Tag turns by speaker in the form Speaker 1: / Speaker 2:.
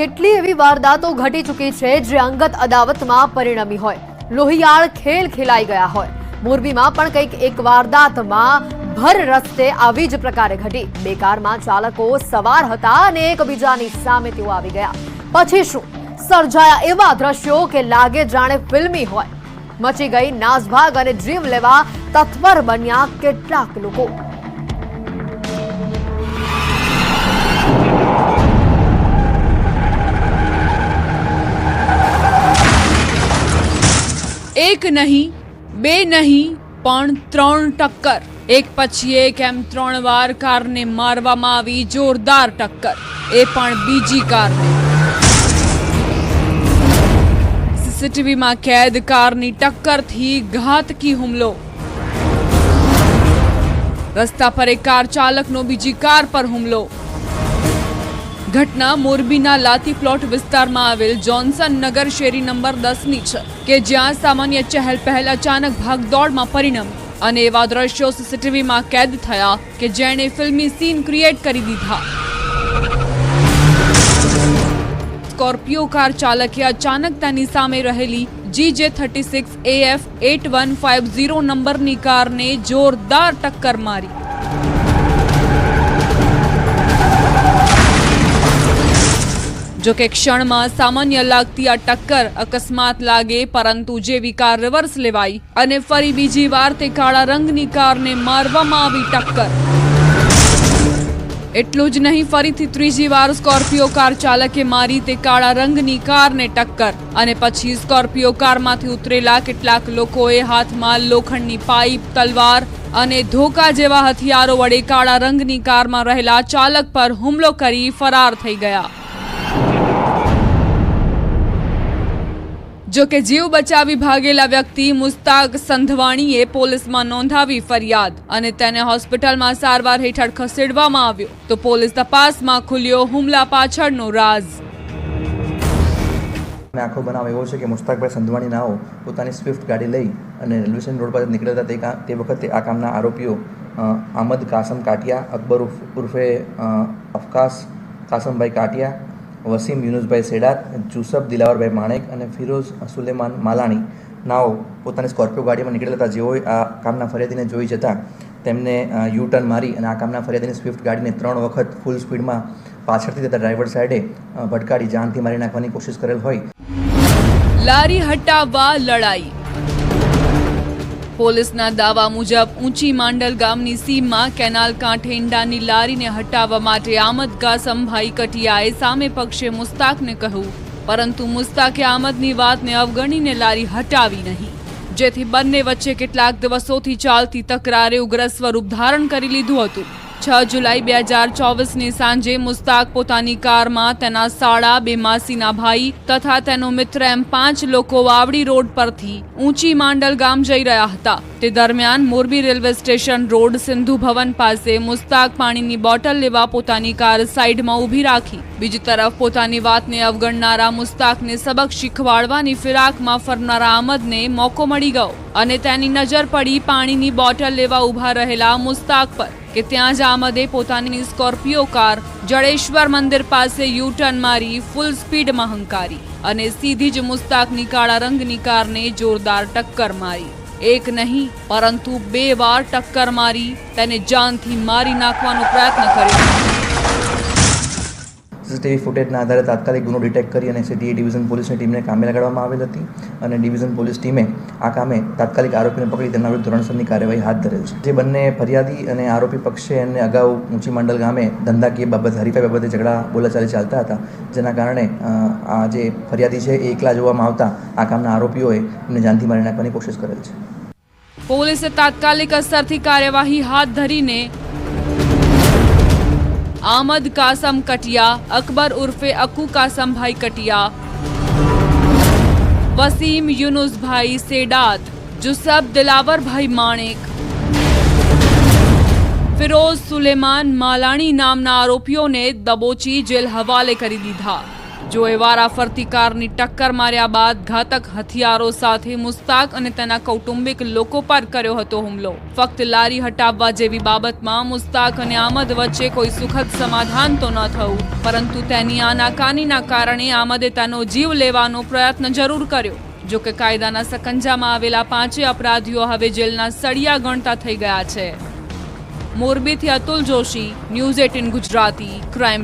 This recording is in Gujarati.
Speaker 1: કેટલી એવી વારદાતો ઘટી ચૂકી છે જે અંગત અદાવતમાં પરિણમી હોય? લોહિયાળ ખેલ ખેલાઈ ગયા હોય. મોરબીમાં પણ કંઈક એક વારદાતમાં ભર રસ્તે આવી જ પ્રકારે ઘટી. બે કારમાં ચાલકો સવાર હતા અને એકબીજાની સામે તેઓ આવી ગયા. પછી શું? સર્જાયા એવા દ્રશ્યો કે લાગે જાણે ફિલ્મી હોય. મચી ગઈ નાસભાગ અને જીવ લેવા તત્પર બન્યા કેટલાક લોકો.
Speaker 2: એક નહીં, બે નહીં, પણ ત્રણ ટક્કર. એક પછી એક એમ ત્રણ વાર કારને મારવામાં આવી જોરદાર ટક્કર. એ પણ બીજી કારને. સીસીટીવીમાં કેદ કારની ટક્કરથી ઘાતકી હુમલો. રસ્તા પર એક કાર ચાલકનો બીજી કાર પર હુમલો. ઘટના મોરબીના લાતી પ્લોટ વિસ્તારમાં આવેલ જોન્સન નગર શેરી નંબર દસની છે, કે જ્યાં સામાન્ય ચહેલ પહેલ અચાનક ભાગદોડમાં પરિણમી અને એવા દ્રશ્યો સીસીટીવીમાં કેદ થયા કે જેણે ફિલ્મી સીન ક્રિએટ કરી દીધા. સ્કોર્પિયો કાર ચાલકે અચાનક તેની સામે રહેલી G J thirty six AF eight one five zero નંબરની કારને જોરદાર ટક્કર મારી. જો કે ક્ષણમાં સામાન્ય લાગતી આ ટક્કર અકસ્માત લાગે, પરંતુ જેવી કાર રિવર્સ લેવાઈ અને ફરી બીજી વાર તે કાળા રંગની કારને મારવામાં આવી ટક્કર. એટલું જ નહીં, ફરીથી ત્રીજી વાર સ્કોર્પિયો કાર ચાલકે મારી તે કાળા રંગની કારને ટક્કર અને પછી સ્કોર્પિયો કારમાંથી ઉતરેલા કેટલાક લોકોએ હાથમાં લોખંડની પાઇપ, તલવાર અને ધોકા જેવા હથિયારો વડે કાળા રંગની કારમાં રહેલા ચાલક પર હુમલો કરી ફરાર થઈ ગયા. જો કે જીવ બચાવી ભાગેલા વ્યક્તિ મુસ્તાક સંધવાણીએ પોલીસમાં નોંધાવી ફરિયાદ અને તેને હોસ્પિટલમાં સારવાર હેઠળ ખસેડવામાં આવ્યો. તો પોલીસ તપાસમાં ખુલ્યો હુમલા પાછળનો
Speaker 3: અને આખો બનાવ એવો છે કે મુસ્તાકભાઈ સંધવાણી નાઓ પોતાની સ્વિફ્ટ ગાડી લઈ અને રેલવે સ્ટેશન રોડ પર નીકળતા તે વખતે આ કામના આરોપીઓ આમદ કાસમ કાટિયા અકબર ઉર્ફ- અફકાસ કાસમભાઈ કાટિયા વસીમ યુનુસભાઈ સેડાત જુસફ દિલાવરભાઈ માણેક અને ફિરોઝ સુલેમાન માલાણી નાઓ પોતાની સ્કોર્પિયો ગાડીમાં નીકળેલા હતા. જેઓએ આ કામના ફરિયાદીને જોઈ જતા તેમને યુ ટર્ન મારી અને આ કામના ફરિયાદીને સ્વિફ્ટ ગાડીને ત્રણ વખત ફૂલ સ્પીડમાં પાછળથી જતા ડ્રાઈવર સાઈડે ભટકાડી જાનથી મારી નાખવાની કોશિશ કરેલ હોય.
Speaker 2: લારી હટાવવા લડાઈ. પોલીસના દાવા મુજબ ઊંચી માંડલ ગામની સીમમાં કેનાલ કાંઠે ઈંડાની લારીને હટાવવા માટે આમદગા સંભાઈ કટિયાએ સામે પક્ષે મુસ્તાકને કહ્યું. પરંતુ મુસ્તાકે આમદની વાતને અવગણીને લારી હટાવી નહીં. જેથી બંને વચ્ચે કેટલાક દિવસોથી ચાલતી તકરારે ઉગ્ર સ્વરૂપ ધારણ કરી લીધું હતું. છ જુલાઈ બે હજાર ચોવીસની સાંજે મુસ્તાક પોતાની કારમાં તેના સાળા બે માસીના ભાઈ તથા તેનો મિત્ર એમ પાંચ લોકો વાવડી રોડ પરથી ઊંચી માંડલ ગામ જઈ રહ્યા હતા. તે દરમિયાન Morbi railway station road Sindhu Bhavan પાસે મુસ્તાક પાણીની બોટલ લેવા પોતાની કાર સાઈડમાં ઊભી રાખી. બીજી તરફ પોતાની વાતને અવગણનારા મુસ્તાકને સબક શીખવાડવાની ફિરાકમાં ફરનારા આમદને મોકો મળી ગયો અને તેની નજર પડી પાણીની બોટલ લેવા ઊભા રહેલા મુસ્તાક પર. કે ત્યાં જ આમદે પોતાની સ્કોર્પિયો કાર જડેશ્વર મંદિર પાસે યુ ટર્ન મારી ફૂલ સ્પીડમાં હંકારી અને સીધી જ મુસ્તાકની કાળા રંગની કારને જોરદાર ટક્કર મારી. એક નહીં, પરંતુ બે વાર ટક્કર મારી, તેને જાનથી મારી નાખવાનો પ્રયત્ન કર્યો.
Speaker 3: સીસીટીવી ફૂટેજના આધારે તાત્કાલિક ગુનો ડિટેક્ટ કરી અને સીટીએ ડિવિઝન પોલીસની ટીમને કામે લગાડવામાં આવેલ હતી અને ડિવિઝન પોલીસ ટીમે આ કામે તાત્કાલિક આરોપીને પકડી તેમના વિરુદ્ધ ધોરણસરની કાર્યવાહી હાથ ધરેલ છે. જે બંને ફરિયાદી અને આરોપી પક્ષે એને અગાઉ ઊંચી મંડલ ગામે ધંધાકીય બાબત, હરીફાઈ બાબતે ઝઘડા, બોલાચાલી ચાલતા હતા, જેના કારણે આ જે ફરિયાદી છે એ એકલા જોવામાં આવતા આ કામના આરોપીઓએ એમને જાનથી મારી નાખવાની કોશિશ કરેલ છે.
Speaker 2: પોલીસે તાત્કાલિક અસરથી કાર્યવાહી હાથ ધરીને આમદ કાસમ કટિયા અકબર ઉર્ફે અકુ કાસમભાઈ કટિયા વસીમ યુનુસભાઈ સેડાત જુસબ દિલાવરભાઈ માણેક ફિરોઝ સુલેમાન માલાણી નામના આરોપીઓને દબોચી જેલ હવાલે કરી દીધા એવારા ફરતી કારની ટક્કર માર્યા બાદ ઘાતક હથિયારો સાથે મુસ્તાક અને તેના કૌટુંબિક લોકો પર કર્યો હતો હુમલો. ફક્ત લારી હટાવવા જેવી બાબતમાં મુસ્તાક અને આમદ વચ્ચે કોઈ સુખદ સમાધાન તો ન થયું, પરંતુ તેની આનાકાનીના કારણે આમદે તેનો જીવ લેવાનો પ્રયત્ન જરૂર કર્યો. જો કે કાયદાના સકંજામાં આવેલા પાંચે અપરાધીઓ હવે જેલના સળિયા ગણતા થઈ ગયા છે. મોરબીથી Atul Joshi, news eighteen Gujarati crime